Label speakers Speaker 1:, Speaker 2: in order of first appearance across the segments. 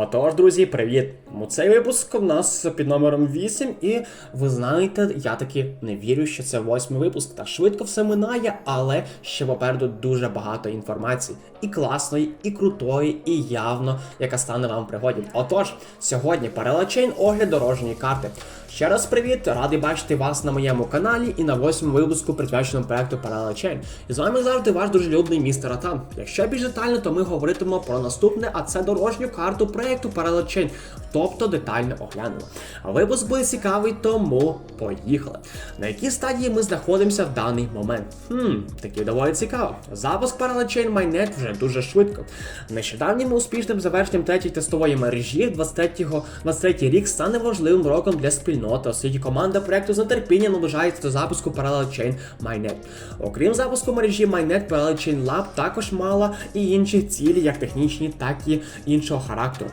Speaker 1: Отож, друзі, привіт! Ну, Цей випуск у нас під номером 8, і ви знаєте, я таки не вірю, що це восьмий випуск. Та швидко все минає, але ще попереду дуже багато інформації. І класної, і крутої, і явно, яка стане вам пригоді. Отож, сьогодні паралачейн огляд дорожньої карти. Ще раз привіт, радий бачити вас на моєму каналі і на восьмому випуску присвяченому проекту Parallel Chain. І з вами завжди ваш дружелюбний містер Атан. Якщо більш детально, то ми говоритимемо про наступне, а це дорожню карту проекту Parallel Chain, тобто детально оглянемо. А випуск буде цікавий, тому поїхали. На якій стадії ми знаходимося в даний момент? Хм, таки доволі цікаво. Запуск Parallel Chain Mainnet вже дуже швидко. Нещодавнім успішним завершенням третьої тестової мережі 23-го 23 рік стане важливим роком для спільноти, оскільки команда проекту з нетерпінням наближається до запуску Parallel Chain Mainnet. Окрім запуску мережі Mainnet, Parallel Chain Lab також мала і інші цілі, як технічні, так і іншого характеру.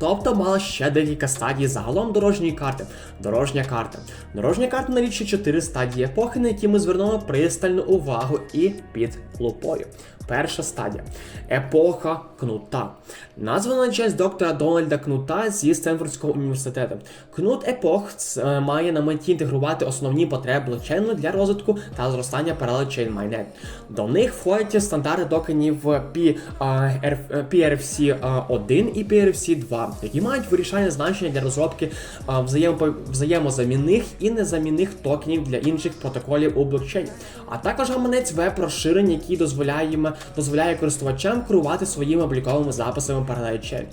Speaker 1: Тобто мала ще декілька стадій загалом дорожньої карти. Дорожня карта. Дорожня карта налічує 4 стадії епохи, на які ми звернемо пристальну увагу і під лупою. Перша стадія епоха кнута. Названа на честь доктора Дональда Кнута зі Стенфордського університету. Кнут епох е, має на меті інтегрувати основні потреби блокчейну для розвитку та зростання Chain Mainnet. До них входять стандарти токенів P, а, R- е, PRFC 1 і PRFC 2, які мають вирішальне значення для розробки взаємозамінних і незамінних токенів для інших протоколів у блокчейні, а також гаманець веб розширень, який дозволяє, дозволяє користувачам керувати своїми обліковими записами Parallel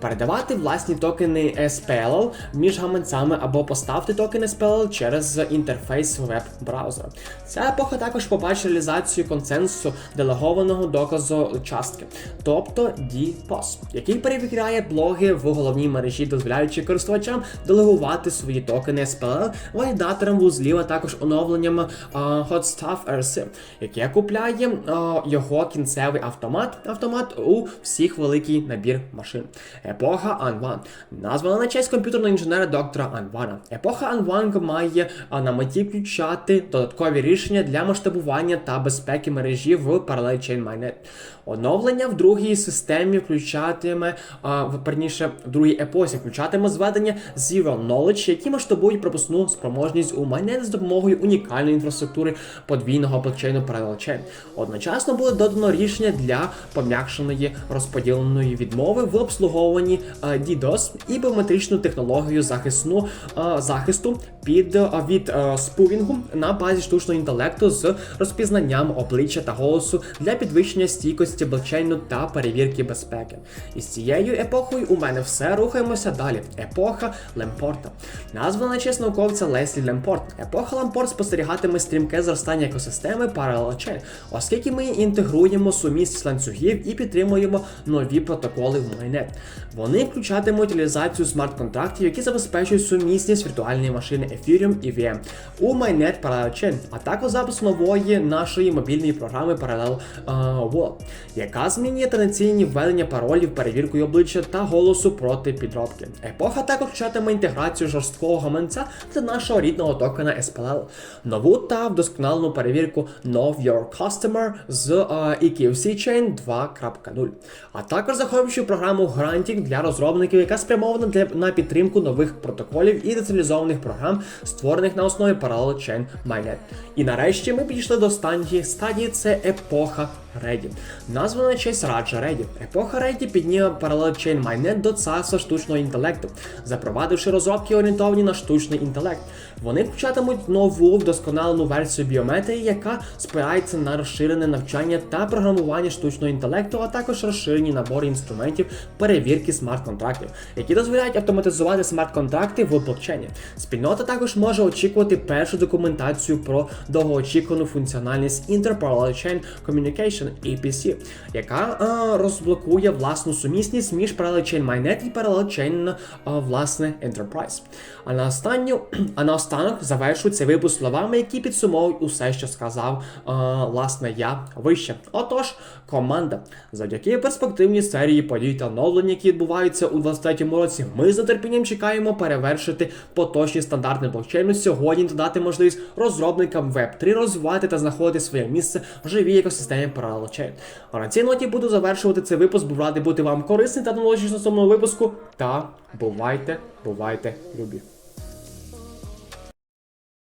Speaker 1: передавати власні токени SPLL між гаманцями або поставити токен SPLL через інтерфейс веб-браузера. Ця епоха також побачить реалізацію консенсусу делегованого доказу частки, тобто DPoS, який перевіряє блоги в головній мережі, дозволяючи користувачам делегувати свої токени SPLL валідаторам вузлів, а також оновленням HotStuff RC, яке купляє його кінцевий автомат, автомат у всіх великий набір машин. Епоха Анван. Названа на честь комп'ютерного інженера доктора Анвана. Епоха Анван має на меті включати додаткові рішення для масштабування та безпеки мережі в Parallel Chain Mainnet. Оновлення в другій системі включатиме, в перніше, в другій епосі включатиме зведення Zero Knowledge, які масштабують пропускну спроможність у майнет з допомогою унікальної інфраструктури подвійного блокчейну Parallel Chain. Одночасно буде додано рішення для пом'якшеної розподіленої відмови в обслуговуванні а, DDoS і біометричну технологію захисну захисту під від а, спувінгу на базі штучного інтелекту з розпізнанням обличчя та голосу для підвищення стійкості блокчейну та перевірки безпеки. І з цією епохою у мене все рухаємося далі. Епоха Лемпорта. Названа на честь науковця Леслі Лемпорт. Епоха Лемпорт спостерігатиме стрімке зростання екосистеми Parallel оскільки ми інтегруємо сумісність ланцюгів і підтримуємо нові протоколи в майнет. Вони включатимуть реалізацію смарт-контрактів, які забезпечують сумісність віртуальної машини Ethereum і VM у майнет Parallel а також запуск нової нашої мобільної програми Parallel а, яка змінює традиційні введення паролів, перевіркою обличчя та голосу проти підробки. Епоха також включатиме інтеграцію жорсткого гаманця для нашого рідного токена SPLL, нову та вдосконалену перевірку Know Your Customer з а, EQC Chain 2.0, а також захоплюючу програму Granting для розробників, яка спрямована для на підтримку нових протоколів і децентралізованих програм, створених на основі Parallel Chain Mainnet. І нарешті ми підійшли до останньої стадії це епоха Реді. Названа на честь Раджа Реді. Епоха Реді підніме Parallel Chain Mainnet до царства штучного інтелекту, запровадивши розробки орієнтовані на штучний інтелект. Вони включатимуть нову вдосконалену версію біометрії, яка спирається на розширене навчання та програмування штучного інтелекту, а також розширені набори інструментів перевірки смарт-контрактів, які дозволяють автоматизувати смарт-контракти в блокчейні. Спільнота також може очікувати першу документацію про довгоочікувану функціональність Inter-Parallel Chain Communication EPC, яка е, розблокує власну сумісність між Parallel Chain Mainnet і Parallel Chain е, власне Enterprise. А на останню, а на останок завершу цей випуск словами, які підсумовують усе, що сказав е, власне я вище. Отож, команда, завдяки перспективній серії подій та оновлень, які відбуваються у 23-му році, ми з нетерпінням чекаємо перевершити поточні стандарти блокчейну сьогодні та дати можливість розробникам Web3 розвивати та знаходити своє місце в живій екосистемі Chain. А на цій ноті буду завершувати цей випуск, був радий бути вам корисним та домолодшим на цьому випуску. Та бувайте, бувайте, любі.